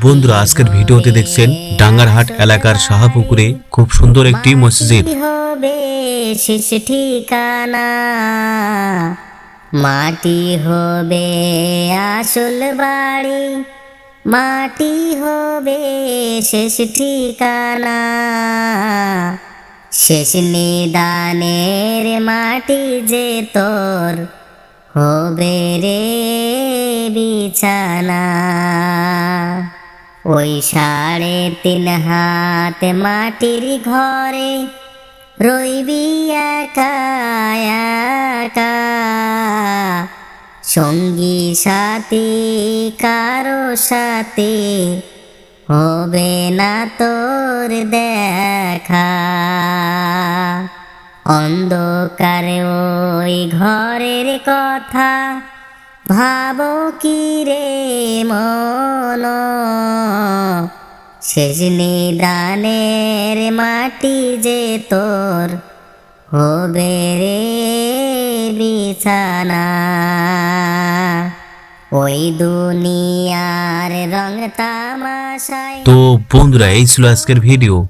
বন্ধুরা, আজকের ভিডিওতে দেখছেন ডাঙ্গারহাট এলাকার সাহাপুকুরে খুব সুন্দর একটি মসজিদ। শেষ ঠিকানা। মাটি হবে আসল বাড়ি। মাটি হবে শেষ ঠিকানা। শেষ নিদানের মাটি যে তোর হবে রে বিছানা। ওই সাড়ে তিন হাত মাটির ঘরে রইবি একা সঙ্গী সাথী কারও সাথে হবে না তোর দেখা। অন্ধকারে ওই ঘরের কথা ভাবো কি রে মন? শেষ নিদানের মাটি যে তোর হবে রে বিছানা। ওই দুনিয়ার রং তামাশায় তো বন্ধুরা, এই ছিল আজকের ভিডিও।